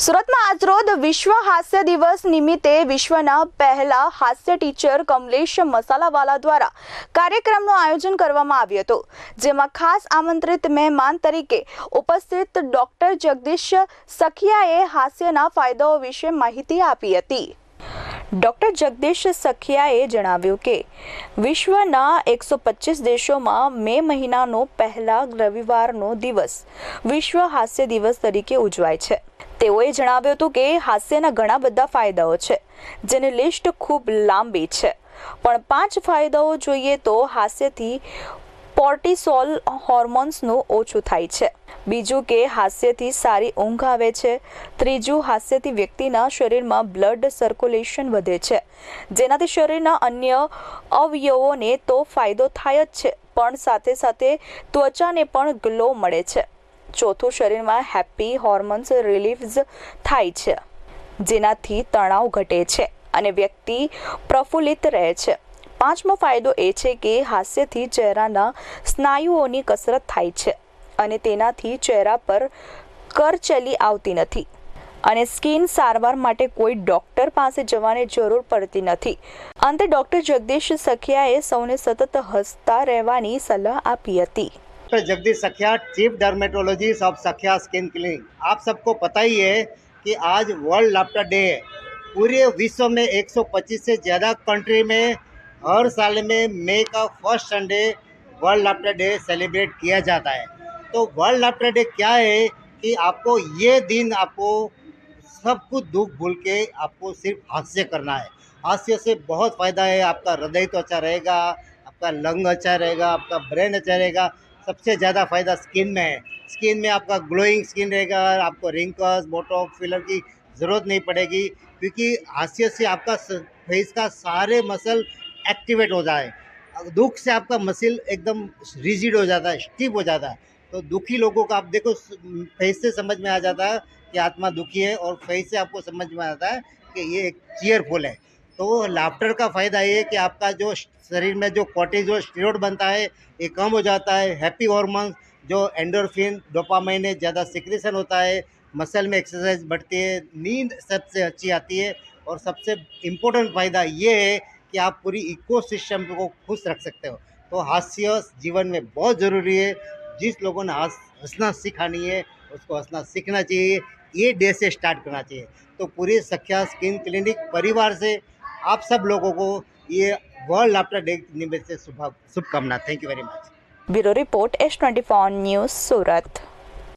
સુરતમાં આજરોજ વિશ્વ હાસ્ય દિવસ નિમિત્તે વિશ્વના પહેલા હાસ્ય ટીચર કમલેશ મસાલાવાલા દ્વારા કાર્યક્રમનું આયોજન કરવામાં આવ્યું હતું. જેમાં ખાસ આમંત્રિત મહેમાન તરીકે ઉપસ્થિત ડોક્ટર જગદીશ સખિયાએ હાસ્યના ફાયદાઓ વિશે માહિતી આપી હતી. ડૉક્ટર જગદીશ સખિયાએ જણાવ્યું કે, વિશ્વના એકસો પચીસ દેશોમાં મે મહિનાનો પહેલા રવિવારનો દિવસ વિશ્વ હાસ્ય દિવસ તરીકે ઉજવાય છે. તેઓએ જણાવ્યું હતું કે હાસ્યના ઘણા બધા ફાયદાઓ છે, જેની લિસ્ટ ખૂબ લાંબી છે. પણ પાંચ ફાયદાઓ જોઈએ તો હાસ્યથી પોર્ટિસોલ હોર્મોન્સનું ઓછું થાય છે. બીજું કે હાસ્યથી સારી ઊંઘ આવે છે. ત્રીજું, હાસ્યથી વ્યક્તિના શરીરમાં બ્લડ સર્ક્યુલેશન વધે છે. જેનાથી શરીરના અન્ય અવયવોને તો ફાયદો થાય જ છે, પણ સાથે સાથે ત્વચાને પણ ગ્લો મળે છે. ચોથું શરીરમાં હેપી હોર્મોન્સ રિલીઝ થાય છે, જેનાથી તણાવ ઘટે છે અને વ્યક્તિ પ્રફુલ્લિત રહે છે. પાંચમો ફાયદો એ છે કે હાસ્યથી ચહેરાના સ્નાયુઓની કસરત થાય છે અને તેનાથી ચહેરા પર કરચલી આવતી નથી અને સ્કિન સારવાર માટે કોઈ ડૉક્ટર પાસે જવાની જરૂર પડતી નથી. અંતે ડૉક્ટર જગદીશ સખિયાએ સૌને સતત હસતા રહેવાની સલાહ આપી હતી. Doctor Jagdish Sakhiya, chief dermatologist of Sakhiya skin clinic. आप सबको पता ही है कि आज वर्ल्ड लाफ्टर डे है। पूरे विश्व में 125 से ज़्यादा कंट्री में हर साल में मई का first Sunday world laughter day celebrate किया जाता है। तो वर्ल्ड लाफ्टर डे क्या है कि आपको ये दिन आपको सब कुछ दुख भूल के आपको सिर्फ़ हास्य करना है। हास्य से बहुत फ़ायदा है, आपका हृदय तो अच्छा रहेगा, आपका लंग अच्छा रहेगा, आपका ब्रेन अच्छा रहेगा सबसे ज़्यादा फ़ायदा स्किन में है। स्किन में आपका ग्लोइंग स्किन रहेगा, आपको रिंकल्स बोटॉक्स फिलर की ज़रूरत नहीं पड़ेगी, क्योंकि हास्य से आपका फेस का सारे मसल एक्टिवेट हो जाए। दुख से आपका मसल एकदम रिजिड हो जाता है स्टिफ हो जाता है। तो दुखी लोगों का आप देखो फेस से समझ में आ जाता है कि आत्मा दुखी है और फेस से आपको समझ में आता है कि ये एक चीयरफुल है। तो लाफ्टर का फ़ायदा ये है कि आपका जो शरीर में जो कॉर्टिजोल स्टीरोड बनता है, ये कम हो जाता है। हैप्पी हार्मोन्स जो एंडोरफिन डोपामाइन ज़्यादा सिक्रेशन होता है। मसल में एक्सरसाइज बढ़ती है, नींद सबसे अच्छी आती है और सबसे इम्पोर्टेंट फ़ायदा ये है कि आप पूरी इकोसिस्टम को खुश रख सकते हो। तो हास्य जीवन में बहुत ज़रूरी है। जिस लोगों ने हंस, हंसना सिखानी है, उसको हंसना सीखना चाहिए। ये डे से स्टार्ट करना चाहिए। तो पूरी सख्या स्किन क्लिनिक परिवार से आप सब लोगों को ये वर्ल्ड लाफ्टर डे निमित्त से शुभकामना thank you very much bureau report S twenty four news, Surat.